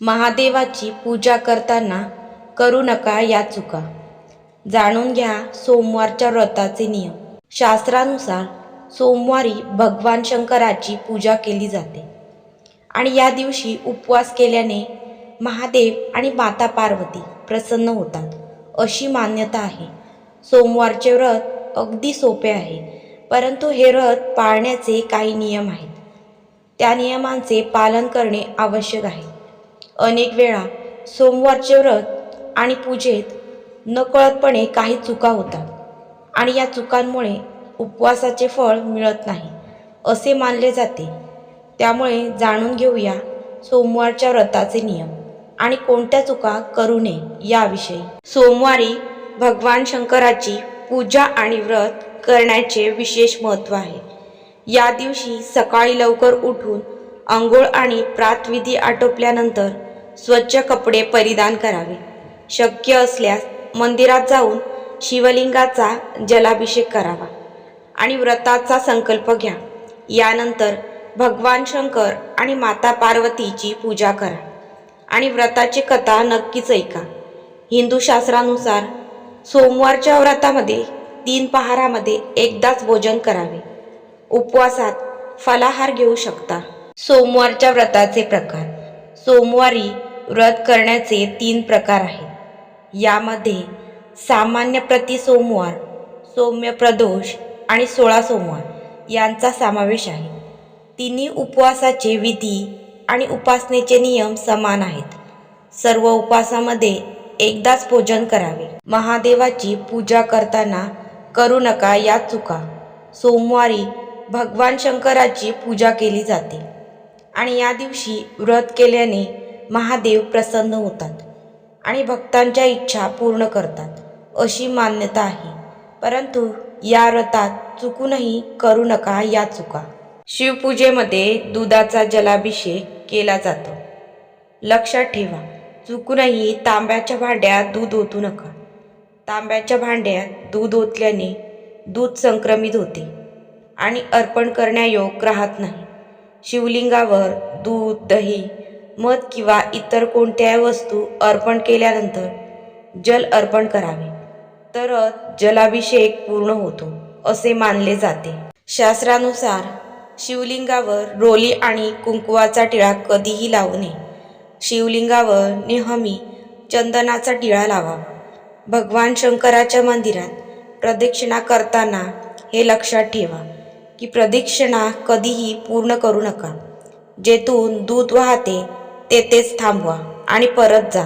महादेवाची पूजा करताना करू नका या चुका. जाणून घ्या सोमवारच्या व्रताचे नियम. शास्त्रानुसार सोमवारी भगवान शंकराची पूजा केली जाते आणि या दिवशी उपवास केल्याने महादेव आणि माता पार्वती प्रसन्न होतात अशी मान्यता आहे. सोमवारचे व्रत अगदी सोपे आहे परंतु हे व्रत पाळण्याचे काही नियम आहेत. त्या नियमांचे पालन करणे आवश्यक आहे. अनेक वेळा सोमवारचे व्रत आणि पूजेत नकळतपणे काही चुका होतात आणि या चुकांमुळे उपवासाचे फळ मिळत नाही असे मानले जाते. त्यामुळे जाणून घेऊया सोमवारच्या व्रताचे नियम आणि कोणत्या चुका करू नये याविषयी. सोमवारी भगवान शंकराची पूजा आणि व्रत करण्याचे विशेष महत्त्व आहे. या दिवशी सकाळी लवकर उठून आंघोळ आणि प्रातविधी आटोपल्यानंतर स्वच्छ कपडे परिधान करावे. शक्य असल्यास मंदिरात जाऊन शिवलिंगाचा जलाभिषेक करावा आणि व्रताचा संकल्प घ्या. यानंतर भगवान शंकर आणि माता पार्वतीची पूजा करा आणि व्रताची कथा नक्कीच ऐका. हिंदू शास्त्रानुसार सोमवारच्या व्रतामध्ये तीन पहारामध्ये एकदाच भोजन करावे. उपवासात फलाहार घेऊ शकता. सोमवारच्या व्रताचे प्रकार. सोमवारी व्रत करण्याचे तीन प्रकार आहेत. यामध्ये सामान्य प्रति सोमवार सौम्य प्रदोष आणि सोळा सोमवार यांचा समावेश आहे. तिन्ही उपवासाचे विधी आणि उपासनेचे नियम समान आहेत. सर्व उपवासामध्ये एकदाच पूजन करावे. महादेवाची पूजा करताना करू नका या चुका. सोमवारी भगवान शंकराची पूजा केली जाते आणि या दिवशी व्रत केल्याने महादेव प्रसन्न होतात आणि भक्तांच्या इच्छा पूर्ण करतात. अशी मान्यता आहे. परंतु या व्रतात चुकूनही करू नका या चुका. शिवपूजेमध्ये दुधाचा जलाभिषेक केला जातो. लक्षात ठेवा चुकूनही तांब्याच्या भांड्यात दूध ओतू नका. तांब्याच्या भांड्यात दूध ओतल्याने दूध संक्रमित होते आणि अर्पण करण्यायोग राहत नाही. शिवलिंगावर दूध दही मध किंवा इतर कोणत्याही वस्तू अर्पण केल्यानंतर जल अर्पण करावे. तरच जलाभिषेक पूर्ण होतो असे मानले जाते. शास्त्रानुसार शिवलिंगावर रोली आणि कुंकुवाचा टिळा कधीही लावू नये. शिवलिंगावर नेहमी चंदनाचा टिळा लावावा भगवान शंकराच्या मंदिरात प्रदक्षिणा करताना हे लक्षात ठेवा की प्रदक्षिणा कधीही पूर्ण करू नका. जेथून दूध वाहते तेथेच थांबवा आणि परत जा.